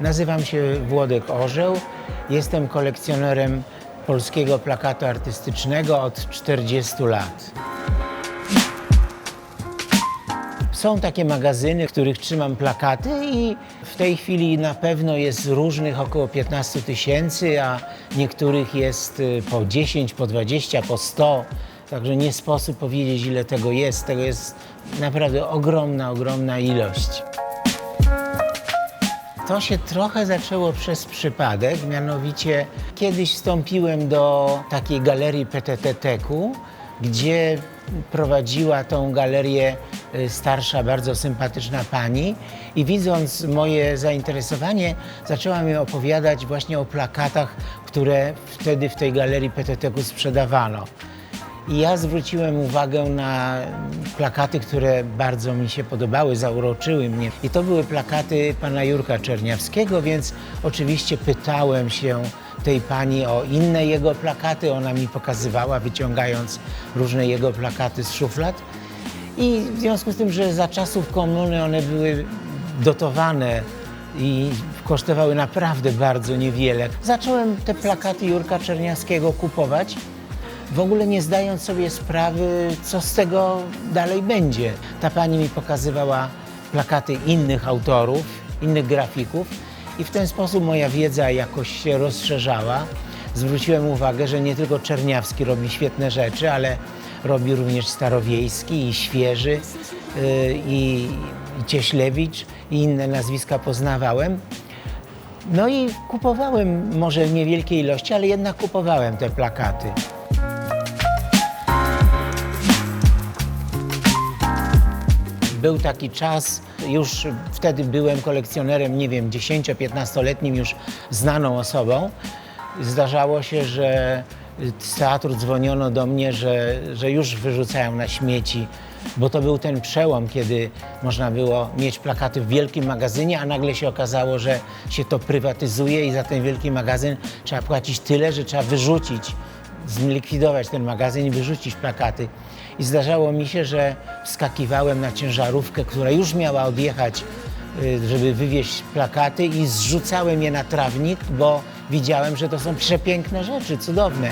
Nazywam się Włodek Orzeł. Jestem kolekcjonerem polskiego plakatu artystycznego od 40 lat. Są takie magazyny, w których trzymam plakaty i w tej chwili na pewno jest różnych około 15 tysięcy, a niektórych jest y, po 10, po 20, po 100. Także nie sposób powiedzieć, ile tego jest. Tego jest naprawdę ogromna, ogromna ilość. To się trochę zaczęło przez przypadek, mianowicie kiedyś wstąpiłem do takiej galerii PTT-ku, gdzie prowadziła tą galerię y, starsza, bardzo sympatyczna pani i widząc moje zainteresowanie, zaczęła mi opowiadać właśnie o plakatach, które wtedy w tej galerii PTT-ku sprzedawano. I ja zwróciłem uwagę na plakaty, które bardzo mi się podobały, zauroczyły mnie. I to były plakaty pana Jurka Czerniawskiego, więc oczywiście pytałem się tej pani o inne jego plakaty. Ona mi pokazywała, wyciągając różne jego plakaty z szuflad. I w związku z tym, że za czasów komuny one były dotowane i kosztowały naprawdę bardzo niewiele, zacząłem te plakaty Jurka Czerniawskiego kupować w ogóle nie zdając sobie sprawy, co z tego dalej będzie. Ta pani mi pokazywała plakaty innych autorów, innych grafików i w ten sposób moja wiedza jakoś się rozszerzała. Zwróciłem uwagę, że nie tylko Czerniawski robi świetne rzeczy, ale robi również Starowiejski i Świeży i, i Cieślewicz i inne nazwiska poznawałem. No i kupowałem może w niewielkiej ilości, ale jednak kupowałem te plakaty. Był taki czas, już wtedy byłem kolekcjonerem, nie wiem, 10-15-letnim już znaną osobą. Zdarzało się, że z teatru dzwoniono do mnie, że, że już wyrzucają na śmieci, bo to był ten przełom, kiedy można było mieć plakaty w wielkim magazynie, a nagle się okazało, że się to prywatyzuje i za ten wielki magazyn trzeba płacić tyle, że trzeba wyrzucić, zlikwidować ten magazyn i wyrzucić plakaty. I zdarzało mi się, że wskakiwałem na ciężarówkę, która już miała odjechać, y, żeby wywieźć plakaty i zrzucałem je na trawnik, bo widziałem, że to są przepiękne rzeczy, cudowne.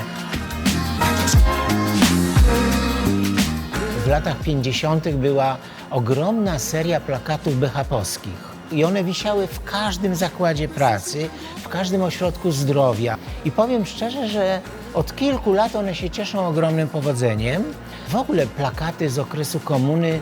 W latach 50. była ogromna seria plakatów BHP-owskich. I one wisiały w każdym zakładzie pracy, w każdym ośrodku zdrowia. I powiem szczerze, że od kilku lat one się cieszą ogromnym powodzeniem. W ogóle plakaty z okresu komuny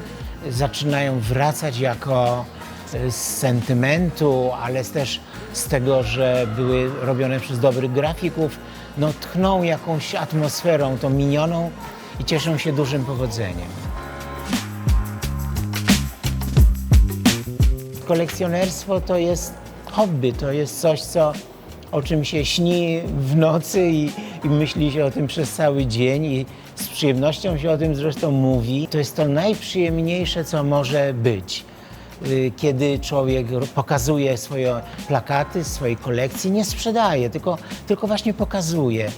zaczynają wracać jako e, z sentymentu, ale też z tego, że były robione przez dobrych grafików, no tchną jakąś atmosferą tą minioną i cieszą się dużym powodzeniem. Kolekcjonerstwo to jest hobby, to jest coś, co, o czym się śni w nocy i, i myśli się o tym przez cały dzień i z przyjemnością się o tym zresztą mówi. To jest to najprzyjemniejsze, co może być. Y, Kiedy człowiek pokazuje swoje plakaty, swojej kolekcji, nie sprzedaje, tylko, tylko właśnie pokazuje.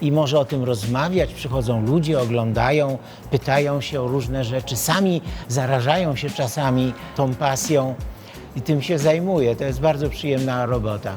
I może o tym rozmawiać, przychodzą ludzie, oglądają, pytają się o różne rzeczy, sami zarażają się czasami tą pasją i tym się zajmuje. To jest bardzo przyjemna robota.